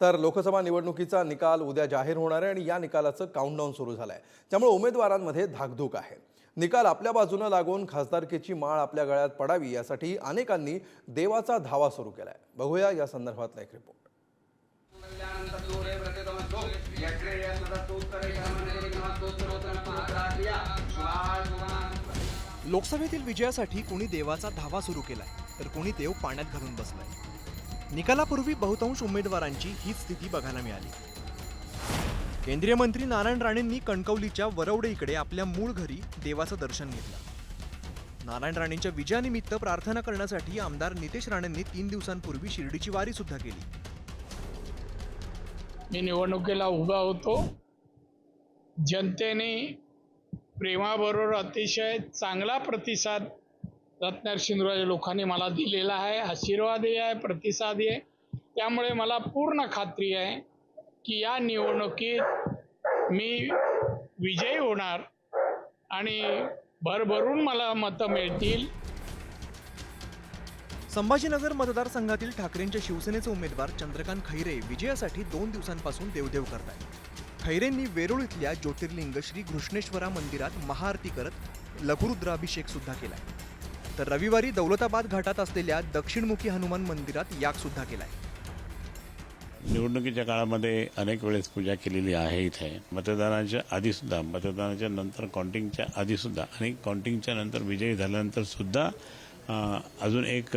तर लोकसभा निवडणुकीचा निकाल उद्या जाहीर होणार आहे आणि या निकालाचं काउंटडाऊन सुरू झालं आहे त्यामुळे उमेदवारांमध्ये धाकधूक आहे. निकाल आपल्या बाजूनं लागून खासदारकीची माळ आपल्या गळ्यात पडावी यासाठी अनेकांनी देवाचा धावा सुरू केला आहे बघूया या संदर्भातला एक रिपोर्ट लोकसभेतील विजयासाठी कोणी देवाचा धावा सुरू केलाय तर कोणी देव पाण्यात घालून बसलाय. निकालापूर्वी बहुतांश उमेदवारांची हीच स्थिती बघायला मिळाली. केंद्रीय मंत्री नारायण राणेंनी कणकवलीच्या वरवडे इकडे आपल्या मूळ घरी देवाचं दर्शन घेतलं. नारायण राणेंच्या विजयानिमित्त प्रार्थना करण्यासाठी आमदार नितेश राणेंनी तीन दिवसांपूर्वी शिर्डीची वारी सुद्धा केली. मी निवडणुकीला उभा होतो. जनतेने प्रेमाबरोबर अतिशय चांगला प्रतिसाद रत्नार शिंदुराच्या लोकांनी मला दिलेला आहे आशीर्वादही आहे प्रतिसादही आहे. त्यामुळे मला पूर्ण खात्री आहे की या निवडणुकीत मी विजयी होणार आणि भरभरून मला मतं मिळतील. संभाजीनगर मतदारसंघातील ठाकरेंच्या शिवसेनेचे उमेदवार चंद्रकांत खैरे विजयासाठी दोन दिवसांपासून देवदेव करत आहेत खैरेंनी वेरूळ इथल्या ज्योतिर्लिंग श्री घृष्णेश्वरा मंदिरात महाआरती करत लघुरुद्राभिषेक सुद्धा आहे तर रविवारी दौलताबाद घाटात असलेल्या दक्षिणमुखी हनुमान मंदिरात याग सुद्धा केलाय. निवडणुकीच्या काळामध्ये अनेक वेळेस पूजा केलेली आहे इथे. मतदानाच्या आधीसुद्धा मतदानाच्या नंतर काउंटिंगच्या आधीसुद्धा आणि काउंटिंगच्या नंतर विजयी झाल्यानंतर सुद्धा अजून एक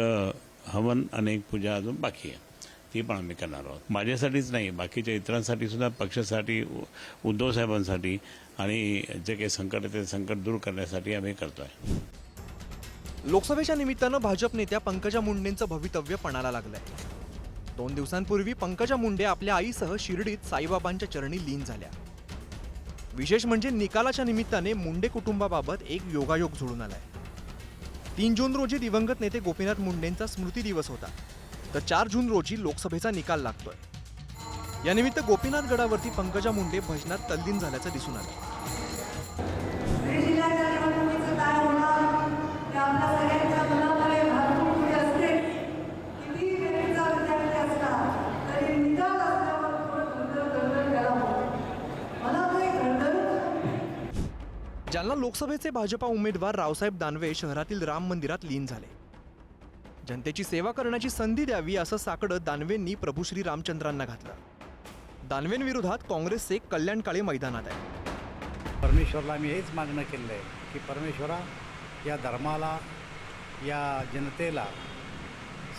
हवन आणि एक पूजा अजून बाकी आहे. ती पण आम्ही करणार आहोत. माझ्यासाठीच नाही बाकीच्या इतरांसाठी सुद्धा पक्षासाठी उ- उद्धव साहेबांसाठी आणि जे काही संकट आहे ते संकट दूर करण्यासाठी आम्ही करतोय. लोकसभेच्या निमित्तानं भाजप नेत्या पंकजा मुंडेंचं भवितव्य पणाला लागलंय. दोन दिवसांपूर्वी पंकजा मुंडे आपल्या आईसह शिर्डीत साईबाबांच्या चरणी लीन झाल्या. विशेष म्हणजे निकालाच्या निमित्ताने मुंडे कुटुंबाबाबत एक योगायोग जुळून आलाय. तीन जून रोजी दिवंगत नेते गोपीनाथ मुंडेंचा स्मृती दिवस होता. तर चार जून रोजी लोकसभेचा निकाल लागतोय. यानिमित्त गोपीनाथ गडावरती पंकजा मुंडे भजनात तल्लीन झाल्याचं दिसून आलं. जालना लोकसभेचे भाजपा उमेदवार रावसाहेब दानवे शहरातील राम मंदिरात लीन झाले. जनतेची सेवा करण्याची संधी द्यावी असं साकडं दानवेंनी प्रभू श्री रामचंद्रांना घातलं. दानवेंविरोधात काँग्रेसचे कल्याण काळे मैदानात आहे. परमेश्वरला मी हेच मागणं केलं आहे की परमेश्वरा या धर्माला या जनतेला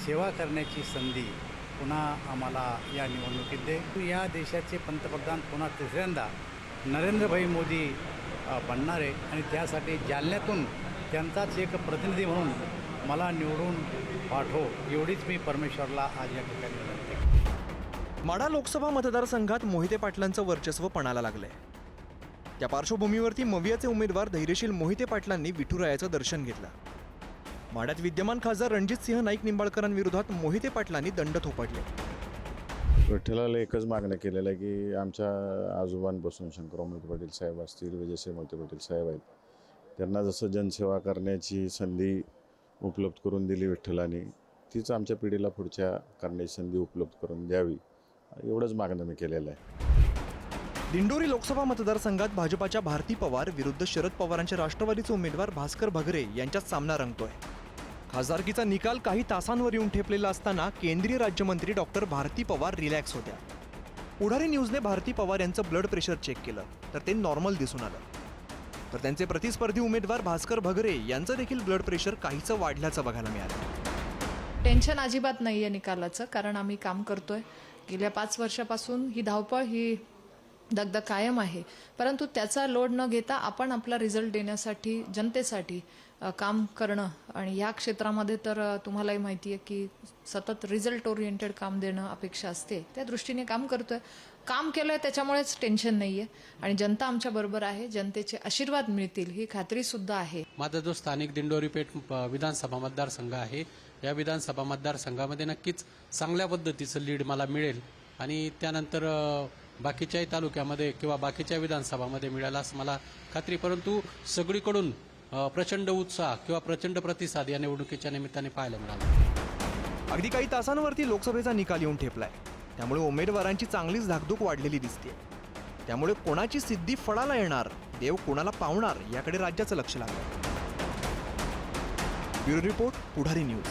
सेवा करण्याची संधी पुन्हा आम्हाला या निवडणुकीत दे. या देशाचे पंतप्रधान पुन्हा तिसऱ्यांदा नरेंद्रभाई मोदी बनणार आहे. आणि त्यासाठी जालन्यातून त्यांचाच एक प्रतिनिधी म्हणून मला निवडून पाठव एवढीच मी परमेश्वरला आज या ठिकाणी माडा माढा लोकसभा मतदारसंघात मोहिते पाटलांचं वर्चस्व पणाला लागलंय. त्या पार्श्वभूमीवरती मवियाचे उमेदवार धैर्यशील मोहिते पाटलांनी विठुरायाचं दर्शन घेतलं. माढ्यात विद्यमान खासदार रणजितसिंह नाईक निंबाळकरांविरोधात मोहिते पाटलांनी दंड थोपटले विठ्ठलाला एकच मागणं केलेलं आहे की आमच्या आजोबांपासून शंकरराव मोहिते पाटील साहेब असतील विजयसिंह मोहिते पाटील साहेब आहेत त्यांना जसं जनसेवा करण्याची संधी उपलब्ध करून दिली विठ्ठलाने तीच आमच्या पिढीला पुढच्या करण्याची संधी उपलब्ध करून द्यावी. एवढंच मागणं मी केलेलं आहे. दिंडोरी लोकसभा मतदारसंघात भाजपाच्या भारती पवार विरुद्ध शरद पवारांच्या राष्ट्रवादीचे उमेदवार भास्कर भगरे यांच्यात सामना रंगतोय. खासदारकीचा निकाल काही तासांवर येऊन ठेपलेला असताना केंद्रीय राज्यमंत्री डॉक्टर भारती पवार रिलॅक्स होत्या. पुढारी न्यूजने भारती पवार यांचं ब्लड प्रेशर चेक केलं तर ते नॉर्मल दिसून आलं. तर त्यांचे प्रतिस्पर्धी उमेदवार भास्कर भगरे यांचं देखील ब्लड प्रेशर काहीचं वाढल्याचं बघायला मिळालं. टेन्शन अजिबात नाही आहे निकालाचं कारण आम्ही काम करतोय. गेल्या पाच वर्षापासून ही धावपळ ही दगदग कायम आहे. परंतु त्याचा लोड न घेता आपण आपला रिझल्ट देण्यासाठी जनतेसाठी काम करणं आणि या क्षेत्रामध्ये तर तुम्हालाही माहिती आहे की सतत रिझल्ट ओरिएंटेड काम देणं अपेक्षा असते. त्या दृष्टीने काम करतोय. काम केलंय त्याच्यामुळेच टेन्शन नाही आहे आणि जनता आमच्या बरोबर आहे. जनतेचे आशीर्वाद मिळतील ही खात्री सुद्धा आहे. माझा जो स्थानिक दिंडोरी पेठ विधानसभा मतदारसंघ आहे या विधानसभा मतदारसंघामध्ये नक्कीच चांगल्या पद्धतीचं लीड मला मिळेल. आणि त्यानंतर बाकीच्याही तालुक्यामध्ये किंवा बाकीच्या विधानसभामध्ये मिळाला असं मला खात्री. परंतु सगळीकडून प्रचंड उत्साह किंवा प्रचंड प्रतिसाद या निवडणुकीच्या निमित्ताने पाहायला मिळाला. अगदी काही तासांवरती लोकसभेचा निकाल येऊन ठेपलाय. त्यामुळे उमेदवारांची चांगलीच धाकधूक वाढलेली दिसते त्यामुळे कोणाची सिद्धी फळाला येणार देव कोणाला पावणार याकडे राज्याचं लक्ष लागलं ब्युरो रिपोर्ट पुढारी न्यूज.